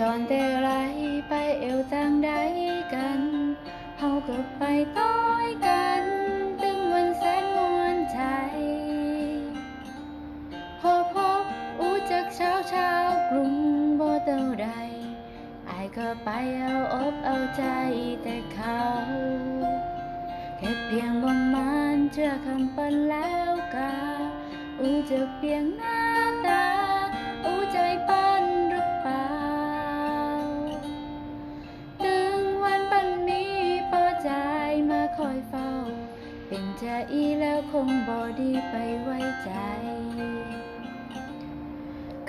ก่อนแต่ไรไปเอวทางใดกันเฮาก็ไปต้อยกัน ตึงวันแสนมวนใจ พอพบอู้จากเช้าเช้ากรุงบ่เท่าใดอายก็ไปเอาอกเอาใจแต่เขาแค่เพียงประมาณเชื่อคำปันแล้วกาอู้จะเพียงหน้น เป็นใจอีแล้วคงบอดีไปไว้ใจ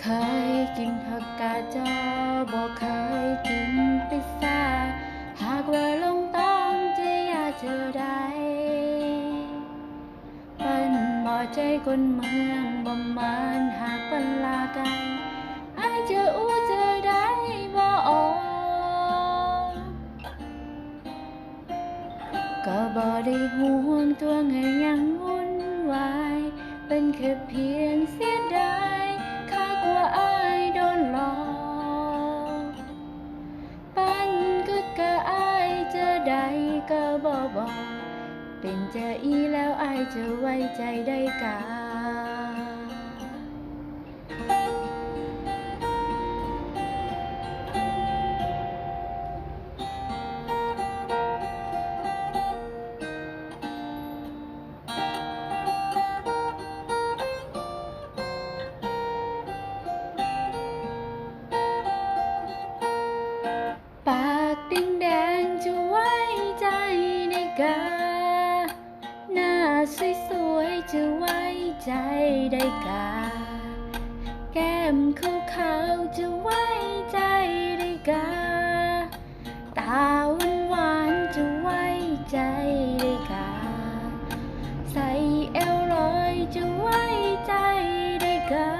เคยกินผักกาดจอบอกเคยกินพิซซ่า หากว่าลงต้องจะอยากเจอได้ปันบ่ใจคนเมืองบ่มานหากปันลาไกลไอายจะอู้เจอ ก็บ่ได้ห่วงตัวไงยังวุ่นวาย เป็นแค่เพียงเสียดายข้ากว่าอายโดนหลอกปันก็กะอายจะใดก็บอบอก เป็นเจออีแล้วอายจะไว้ใจได้กา สวยๆจะไว้ใจได้กา แก้มขาวๆจะไว้ใจได้กา ตาหวานๆจะไว้ใจได้กา ใส่เอวลอยจะไว้ใจได้กา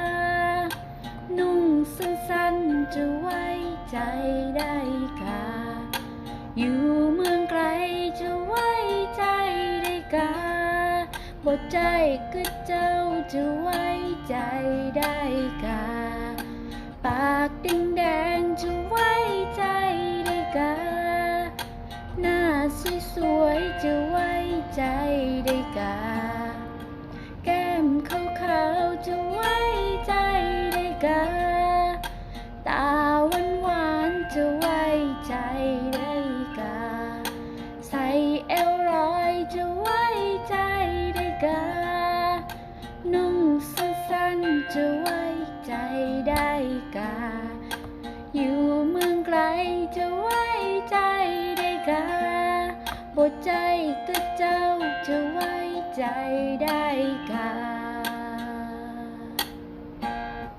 นุ่งสั้นๆจะไว้ใจได้กา อยู่ บทใจก็เจ้าจะไว้ใจได้กา ปากแดงๆ เมืองไกลจะไว้ใจได้กาบทใจก็เจ้าจะไว้ใจได้กา